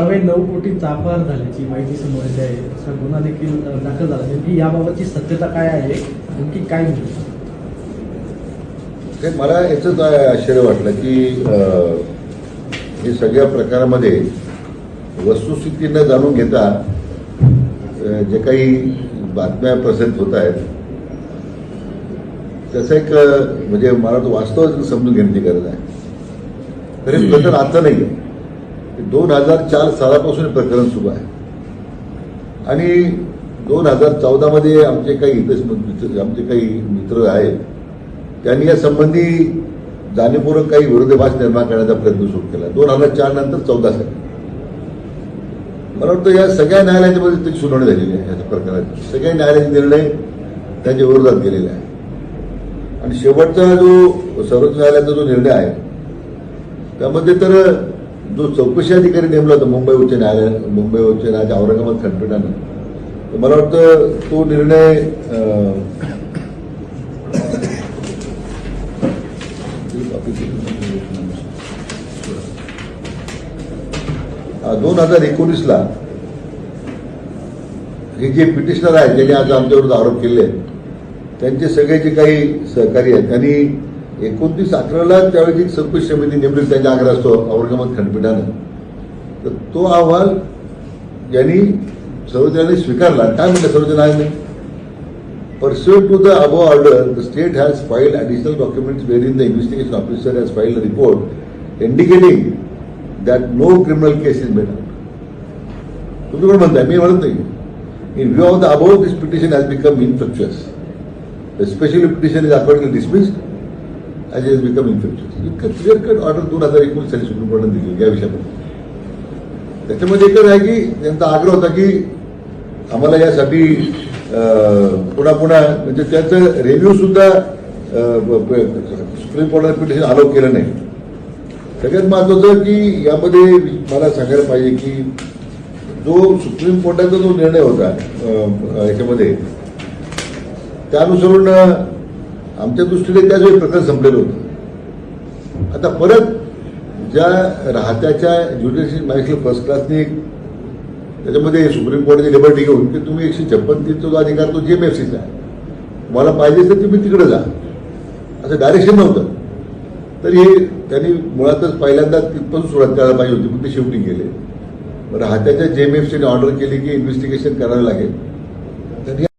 साडे नऊ कोटीचा अपहार झाल्याची माहिती समोर येते. आहे असा गुन्हा देखील दाखल झाला. नेमकी याबाबतची सत्यता काय आहे? नेमकी काय ते मला याचंच आश्चर्य वाटलं की हे सगळ्या प्रकारामध्ये वस्तुस्थिती न जाणून घेता जे काही बातम्या प्रसारित होत आहेत त्याचं एक म्हणजे मला तो वास्तव समजून घेण्याची गरज आहे. तर प्रकरण आता नाही आहे दोन हजार चार सालापासून हे प्रकरण सुरू आहे. आणि दोन हजार चौदामध्ये आमचे काही हितच आमचे काही मित्र आहेत. त्यांनी या संबंधी जाणीवपूर्वक काही विरोधाभास निर्माण करण्याचा प्रयत्न सुरू केला. दोन हजार चार नंतर चौदा साली मला वाटतं या सगळ्या न्यायालयामध्ये त्याची सुनावणी झालेली आहे या प्रकाराची सगळ्या न्यायालयाचे निर्णय त्यांच्या विरोधात गेलेले आहे आणि शेवटचा जो सर्वोच्च न्यायालयाचा जो निर्णय आहे त्यामध्ये तर जो चौकशी अधिकारी नेमला होता मुंबई उच्च न्यायालय मुंबई उच्च न्यायालय औरंगाबाद खंडपीठानं. तर मला वाटतं तो निर्णय दोन हजार एकोणीसला हे जे पिटिशनर आहेत ज्यांनी आज आमच्या आरोप केले आहेत त्यांचे सगळे जे काही सहकारी आहेत त्यांनी एकोणतीस अकराला त्यावेळी संकट समिती नेमली त्यांच्या आग्रह असतो औरंगाबाद खंडपीठानं. तर तो अहवाल यांनी सर्वजणांनी स्वीकारला. काय म्हणलं सर्वजणांनी pursuant to the above order the state has file additional documents where in the investigation officer has file report indicating that no criminal case is made out तुम्ही पण म्हणताय? मी म्हणत नाही. In view of the above this petition has become infructuous the special petition is according dismissed as is become infructuous इतकं clear cut order दोन हजार एकोणीस साली सुप्रीम कोर्टाने दिली या विषयामध्ये त्याच्यामध्ये एकच आहे की त्यांचा आग्रह होता की आम्हाला यासाठी पुन्हा पुन्हा म्हणजे त्याचं रेव्ह्यू सुद्धा सुप्रीम कोर्टाने पिटिशन अलाव केलं नाही. सगळ्यात महत्वाचं की यामध्ये मला सांगायला पाहिजे की जो सुप्रीम कोर्टाचा जो निर्णय होता याच्यामध्ये त्यानुसरून आमच्या दृष्टीने त्याच वेळी प्रकरण संपलेलं होतं. आता परत ज्या राहत्याच्या ज्युडिशियल मॅजिस्ट्रेट फर्स्ट क्लासने त्याच्यामध्ये सुप्रीम कोर्टाची लिबर्टी घेऊन की तुम्ही एकशे छप्पन तीनचा जो अधिकार तो जेएमएफसीचा आहे. तुम्हाला पाहिजे तर तुम्ही तिकडे जा. असं डायरेक्शन नव्हतं. तर हे त्यांनी मुळातच पहिल्यांदा तिथपासून सुरुवात करायला पाहिजे होती पण ते शेवटी गेले राहत्याच्या सीने ऑर्डर केली की इन्व्हेस्टिगेशन करावं लागेल.